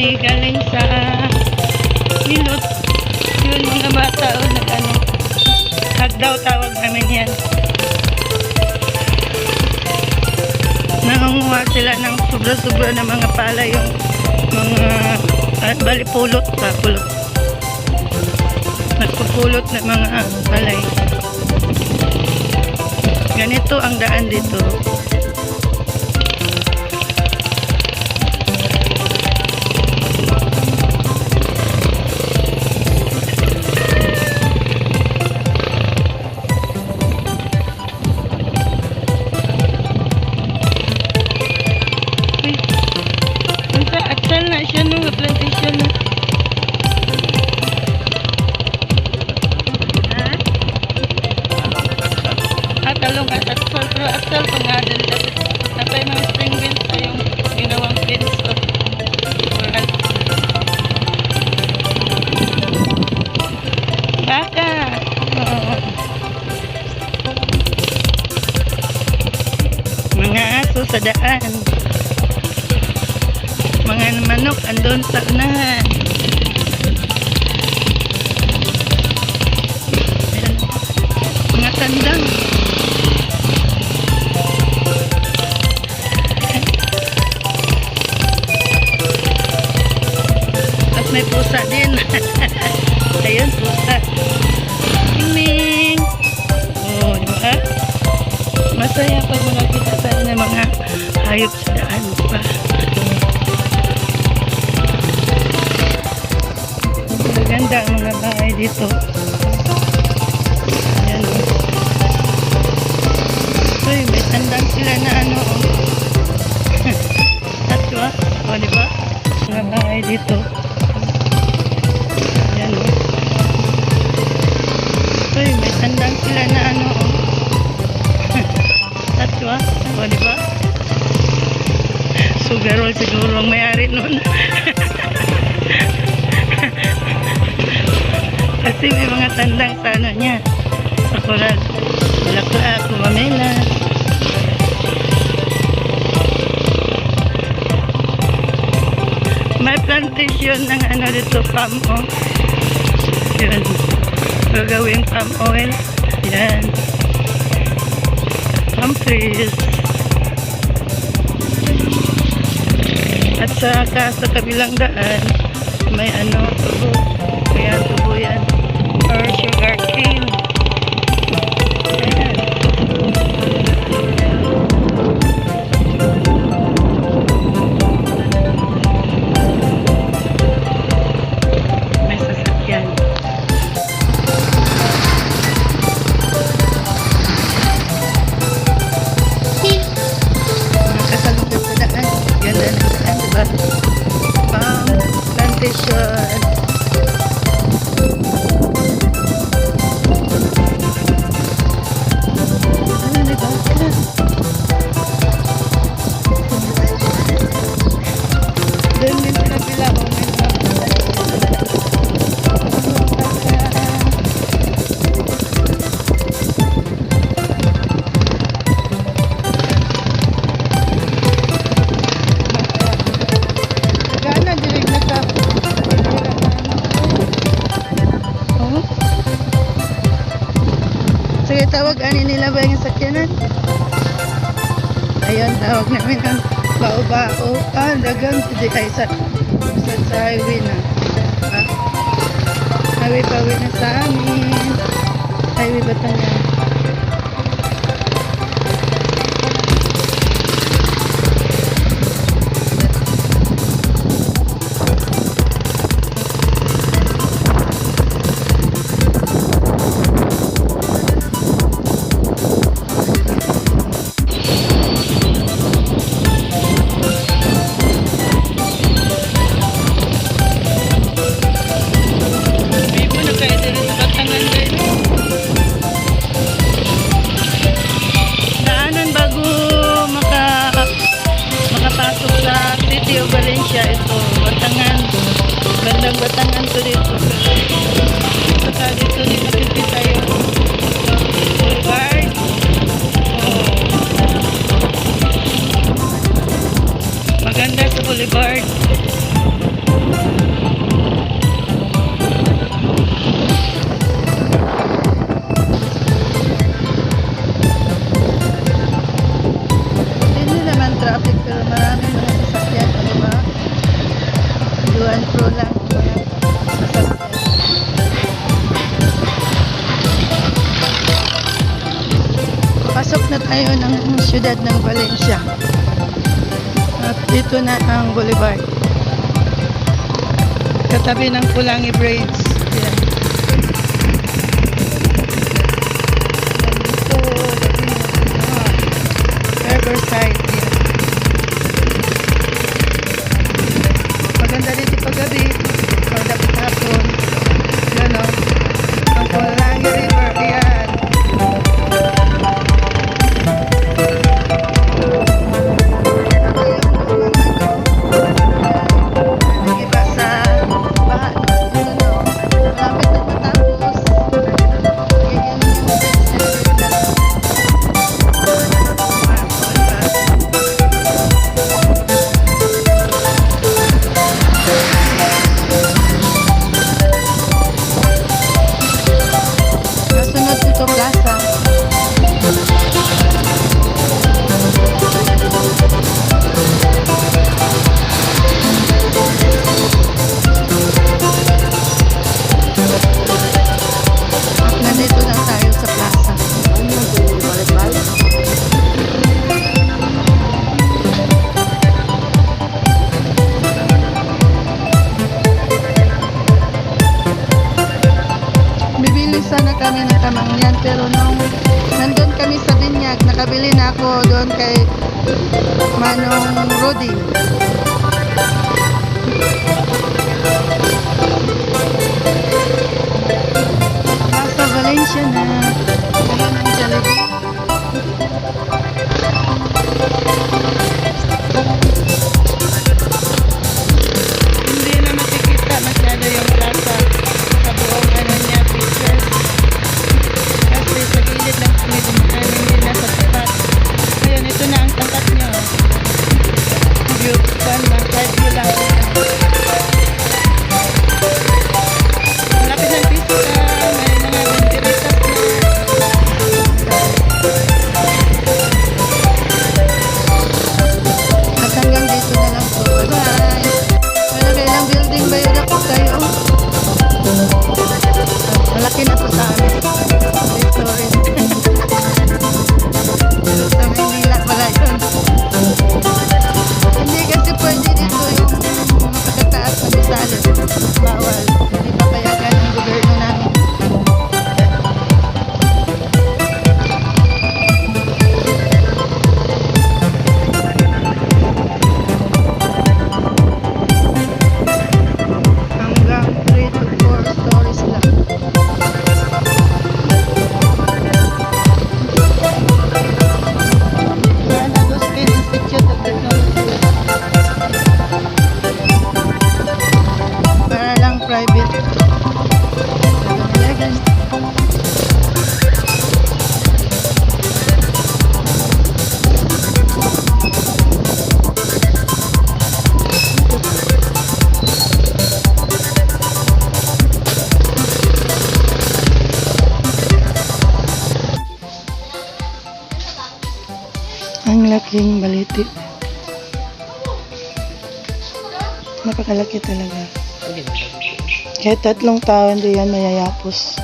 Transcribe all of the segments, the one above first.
Kami galing sa Milot. Yun mga bata o nag ano. Hagdaw tawag namin yan. Nangunguha sila ng sobra-sobra ng mga pala yung mga uh, balipulot pa pulot. Nagpupulot ng mga palay. Ganito ang daan dito. Sa daan. Mga manok andun sa unahan. Mga tandang. At may pusa din. Ayun, pusa. Ming! Oh, di ba? Masaya pag mga hayop sa daan, ba? Maganda ang mga bahay dito. Ayan. Uy, may tandang sila na ano. oh. Tatwa. O, di ba? Mga bahay dito. Sugarol siguro ang may-ari nun. Kasi may mga tandang sa ano niya. Sa koral. Lakla, kumamela. May plantation ng ano dito, palm oil. Yun. Gagawing palm oil. Yan. Palm trees. At saka sa kabilang daan, may ano, tubo. Kaya tubo yan. Sige, tawag ani nila ba yung sakyanan? Ayan, tawag namin ang bao-bao. Ah, dagang hindi ay sa, sa, sa highway na. Ah, highway pa na sa amin. Highway Batangan. Bibo Boulevard. Hindi naman traffic pero marami mga sasakyan, di ba? Duan pro lang. Pasok na tayo ng siyudad ng Valencia. Dito na ang boulevard. Katabi ng Pulangi Braids. Laking baliti. Napakalaki talaga. Kahit tatlong tao hindi yan mayayapos.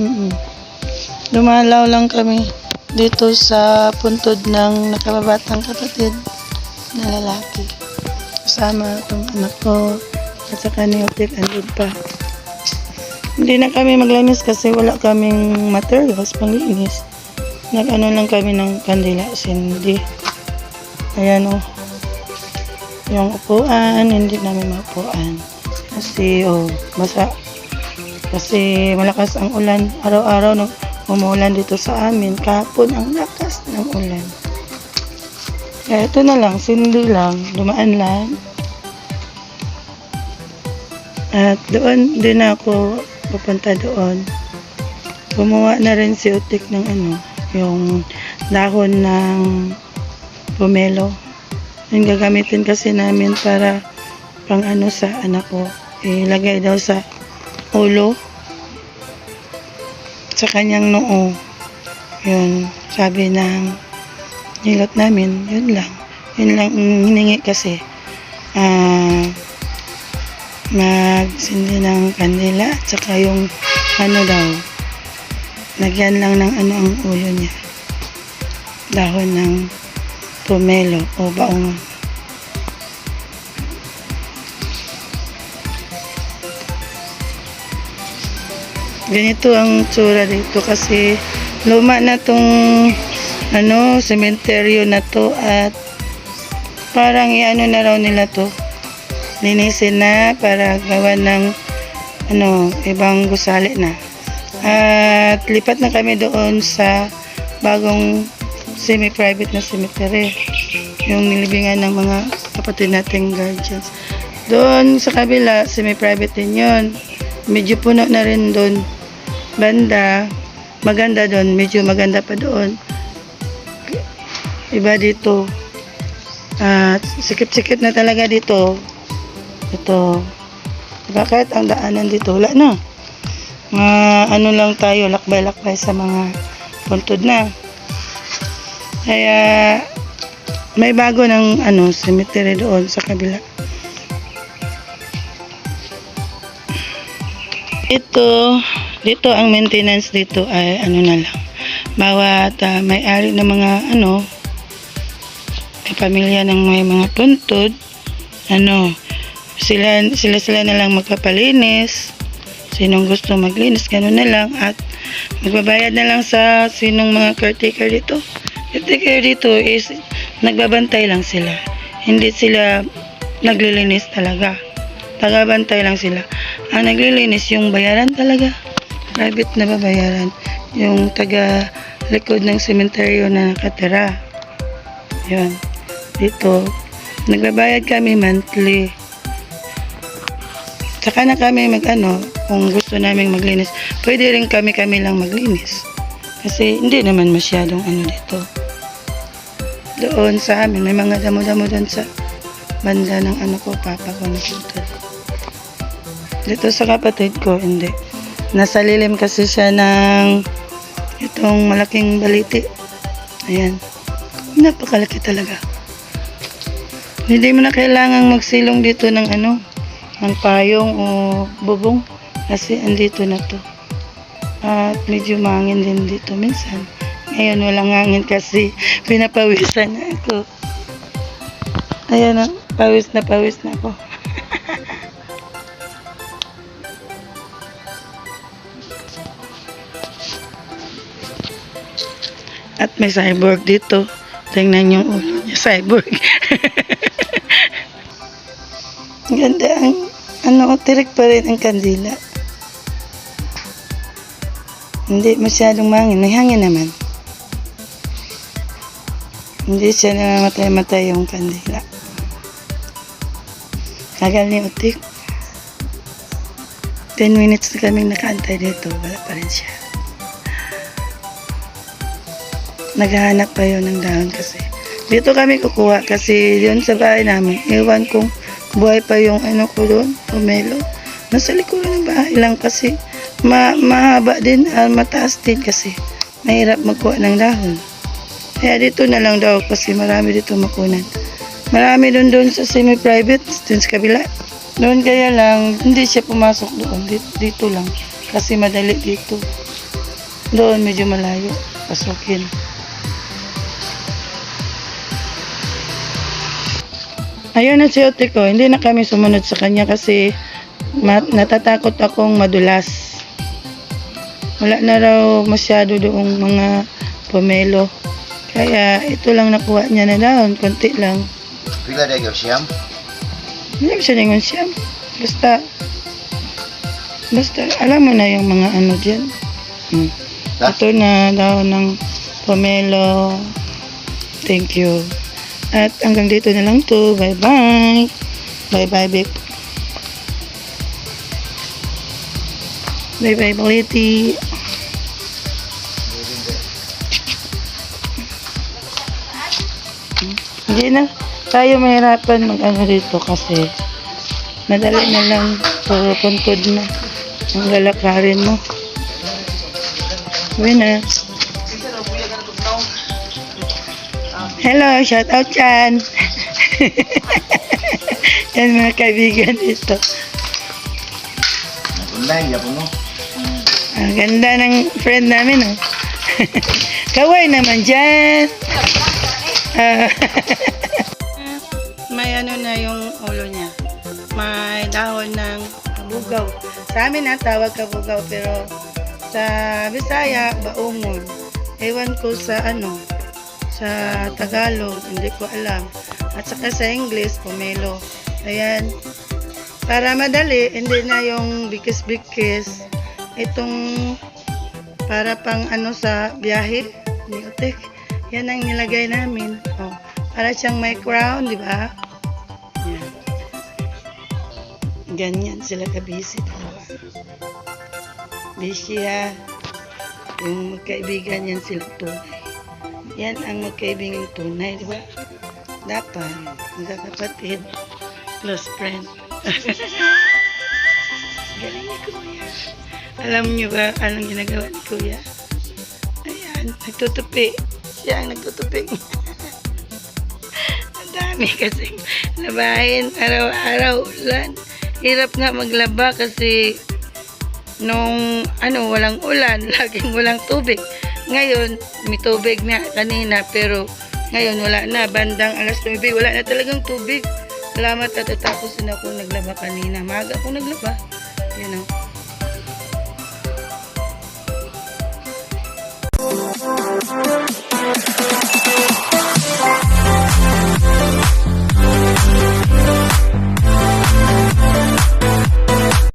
Mm Dumalaw lang kami dito sa puntod ng nakababatang kapatid na lalaki. Kasama itong anak ko at saka ni Optik andun pa. Hindi na kami maglinis kasi wala kaming materials panglinis. Nag-ano lang kami ng kandila, sindi. Ayan o. Yung upuan, hindi namin maupuan. Kasi, oh, basa. Kasi malakas ang ulan. Araw-araw no, umuulan dito sa amin. Kahapon ang lakas ng ulan. Kaya ito na lang, sindi lang. Dumaan lang. At doon din ako pupunta doon. Gumawa na rin si Utik ng ano, yung dahon ng pomelo. Yung gagamitin kasi namin para pang ano sa anak ko. Ilagay daw sa ulo. Sa kanyang noo. Yun. Sabi ng nilot namin. Yun lang. Yun lang ang hiningi kasi. Ah... magsindi ng kandila at saka yung ano daw lagyan lang ng ano ang ulo niya. Dahon ng pomelo o baong. Ganito ang tsura dito kasi luma na tong ano sementeryo na to at parang iano na raw nila to. Linisin na para gawa ng ano, ibang gusali na. At lipat na kami doon sa bagong semi-private na cemetery. Yung nilibingan ng mga kapatid nating guardians. Doon sa kabila, semi-private din yun. Medyo puno na rin doon. Banda, maganda doon. Medyo maganda pa doon. Iba dito. At sikip-sikip na talaga dito. Ito. Bakit ang daanan dito? Wala na. Mga ano lang tayo, lakbay-lakbay sa mga puntod na. Kaya may bago ng ano, cemetery doon sa kabila. Ito, dito ang maintenance dito ay ano na lang. Bawat ah, may-ari ng mga ano, kapamilya ng may mga puntod, ano, sila sila sila na lang magpapalinis sinong gusto maglinis ganun na lang. At magbabayad na lang sa sinong mga caretaker dito. Caretaker dito is nagbabantay lang sila. Hindi sila naglilinis talaga. Tagabantay lang sila. Ang naglilinis yung bayaran talaga. Private na babayaran. Yung taga likod ng sementeryo na nakatira. Yun. Dito. Nagbabayad kami monthly Saka na kami mag ano, kung gusto namin maglinis, pwede rin kami kami lang maglinis. Kasi hindi naman masyadong ano dito. Doon sa amin, may mga damo-damo doon sa banda ng ano ko, papa ko na puto. Dito sa kapatid ko, hindi. Nasa lilim kasi siya ng itong malaking baliti. Ayan. Napakalaki talaga. Hindi mo na kailangang magsilong dito ng ano, ng payong o bubong. Kasi andito na to. At medyo mangin din dito minsan. Ngayon walang hangin kasi pinapawisan na ako. Ayan na pawis na pawis na ako. At may cyborg dito. Tingnan yung ulo niya cyborg. Ganda ang ano, tirik pa rin ang kandila. Hindi masyadong mangin. May hangin naman. Hindi siya namamatay-matay yung kandila. Tagal ni Utik. 10 minutes na kaming nakaantay dito. Wala pa rin siya. Naghahanap pa yun ng dahon kasi. Dito kami kukuha kasi yun sa bahay namin. Ewan kung buhay pa yung ano ko doon, pomelo. Nasa likuran ng bahay lang kasi ma mahaba din, ah, mataas din kasi mahirap magkuha ng dahon. Kaya dito na lang daw kasi marami dito makunan. Marami doon doon sa semi-private, doon sa kabila. Doon kaya lang, hindi siya pumasok doon. Dito, dito lang. Kasi madali dito. Doon medyo malayo. Pasukin. Ayun na si Ote ko, hindi na kami sumunod sa kanya kasi natatakot akong madulas. Wala na raw masyado doong mga pomelo. Kaya ito lang nakuha niya na daon, konti lang. Pila day ka siyam? Hindi ko siya ningon siya. Basta, basta alam mo na yung mga ano dyan. Hmm. Ito na daon ng pomelo. Thank you. At hanggang dito na lang to. Bye-bye. Bye-bye, Vic. Bye-bye, Baliti. Hindi na tayo mahirapan mag-ano dito kasi madali na lang puro puntod na ang lalakarin mo. Uwi Hello, shout out Chan. Yan mga kaibigan dito. Online, yapon mo. Ang ganda ng friend namin, oh. Kaway naman dyan. Ah. May ano na yung ulo niya. May dahon ng kabugaw. Sa amin na tawag kabugaw, pero sa Bisaya, baungon. Ewan ko sa ano, sa Tagalog, hindi ko alam. At saka sa English, pomelo. Ayan. Para madali, hindi na yung bikis-bikis. Itong para pang ano sa biyahe, Neotek. Yan ang nilagay namin. Oh, para siyang may crown, di ba? Yan. Ganyan sila kabisi dalawa. Busy ha. Yung magkaibigan yan sila tunay. Yan ang magkaibigan tunay, di ba? Dapat, magkakapatid, close friend. Galing ni Kuya. Alam niyo ba anong ginagawa ni Kuya? Ayan, nagtutupi. Siya ang nagtutupi. ang dami kasi labahin araw-araw ulan. Hirap nga maglaba kasi nung ano walang ulan, laging walang tubig. Ngayon, may tubig na kanina pero ngayon wala na. Bandang alas 9, wala na talagang tubig. Salamat at tapos na ako naglaba kanina. Maga ako naglaba. Yan you know. o.